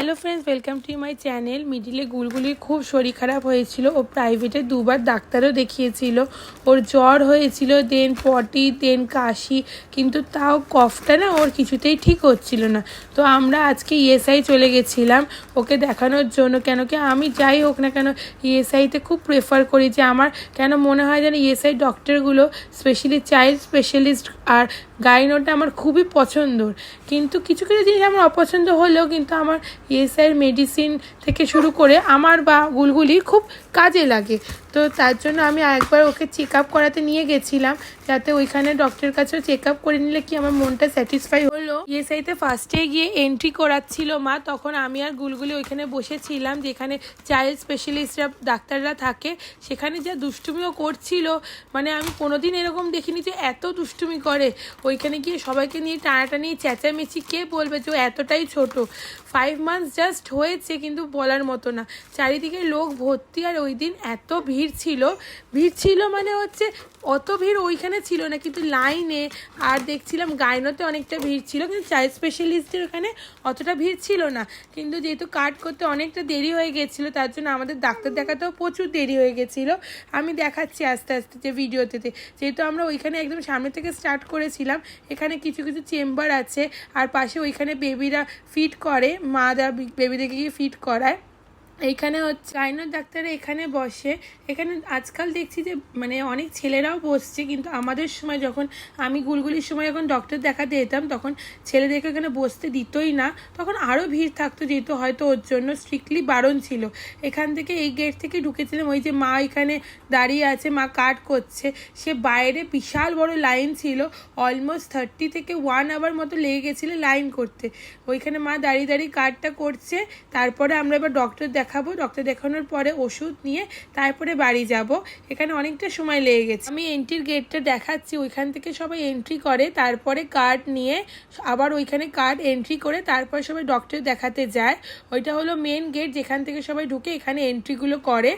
Hello friends welcome to my channel মিডিলে গুলগুলির খুব শরীর খারাপ হয়েছিল ও প্রাইভেটে দুবার ডাক্তারও দেখিয়েছিল। ওর জ্বর হয়েছিল দেন পটি দেন কাশি, কিন্তু তাও কফটা না ওর কিছুতেই ঠিক হচ্ছিল না। তো আমরা আজকে ইএসআই চলে গেছিলাম, ওকে দেখানোর জন্য। কেন কি আমি যাই হোক না কেন ইএসআইতে খুব প্রেফার করি যে আমার কেন মনে হয় যেন ইএসআই ডক্টরগুলো স্পেশালি চাইল্ড স্পেশালিস্ট আর গাইনোটা আমার খুবই পছন্দর। কিন্তু কিছু কিছু জিনিস আমার অপছন্দ হলেও কিন্তু আমার ইএসআইয়ের মেডিসিন থেকে শুরু করে আমার বা গুলগুলি খুব কাজে লাগে। তো তার জন্য আমি আরেকবার ওকে চেক আপ করাতে নিয়ে গেছিলাম, যাতে ওইখানে ডক্টরের কাছেও চেক আপ করে নিলে কি আমার মনটা স্যাটিসফাই হলো। ইএসআইতে ফার্স্টে গিয়ে এন্ট্রি করাচ্ছিল মা, তখন আমি আর গুলগুলি ওইখানে বসেছিলাম, যেখানে চাইল্ড স্পেশালিস্টরা ডাক্তাররা থাকে, সেখানে যা দুষ্টুমিও করছিল মানে আমি কোনোদিন এরকম দেখিনি যে এত দুষ্টুমি করে। ওইখানে গিয়ে সবাইকে নিয়ে টানাটানি, চেঁচামেচি, কে বলবে যে এতটাই ছোট? ফাইভ মান্থস জাস্ট হয়েছে, কিন্তু বলার মতো না। চারিদিকে লোক ভর্তি, আর ওই দিন এত ভিড়। ছিল। ভিড় ছিল মানে হচ্ছে অত ভিড় ওইখানে ছিল না, কিন্তু লাইনে আর দেখছিলাম গায়নোতে অনেকটা ভিড় ছিল, কিন্তু চাইল্ড স্পেশালিস্টের ওখানে অতটা ভিড় ছিল না। কিন্তু যেহেতু কাট করতে অনেকটা দেরি হয়ে গেছিল, তার জন্য আমাদের ডাক্তার দেখাতেও প্রচুর দেরি হয়ে গেছিল। আমি দেখাচ্ছি আস্তে আস্তে যে ভিডিওতে। যেহেতু আমরা ওইখানে একদম সামনে থেকে স্টার্ট করেছিলাম, এখানে কিছু কিছু চেম্বার আছে, আর পাশে ওইখানে বেবিরা ফিট করে মা যা বেবিদেরকে গিয়ে ফিট করায়। এইখানে হচ্ছে গাইনোর ডাক্তার এখানে বসে। এখানে আজকাল দেখছি যে মানে অনেক ছেলেরাও বসছে, কিন্তু আমাদের সময় যখন আমি গুলগুলির সময় যখন ডক্টর দেখাতে যেতাম, তখন ছেলেদেরকে এখানে বসতে দিতই না। তখন আরও ভিড় থাকতো, যেহেতু হয়তো ওর জন্য স্ট্রিক্টলি বারণ ছিল। এখান থেকে এই গেট থেকে ঢুকেছিলাম, ওই যে মা এখানে দাঁড়িয়ে আছে, মা কাট করছে। সে বাইরে বিশাল বড় লাইন ছিল অলমোস্ট থার্টি থেকে ওয়ান আওয়ার মতো লেগে গেছিল লাইন করতে। ওইখানে মা দাঁড়িয়ে দাঁড়িয়ে কার্ডটা করছে, তারপরে আমরা এবার ডক্টর দেখাবো ডক্টর দেখানোর পরে ওষুধ নিয়ে তারপরে বাড়ি যাব। এখানে অনেকটা সময় লেগে গেছে। আমি এন্ট্রির গেটটা দেখাচ্ছি, ওইখান থেকে সবাই এন্ট্রি করে, তারপরে কার্ড নিয়ে আবার ওইখানে কার্ড এন্ট্রি করে, তারপরে সবাই ডক্টর দেখাতে যায়। ওইটা হলো মেন গেট যেখান থেকে সবাই ঢুকে এখানে এন্ট্রিগুলো করে।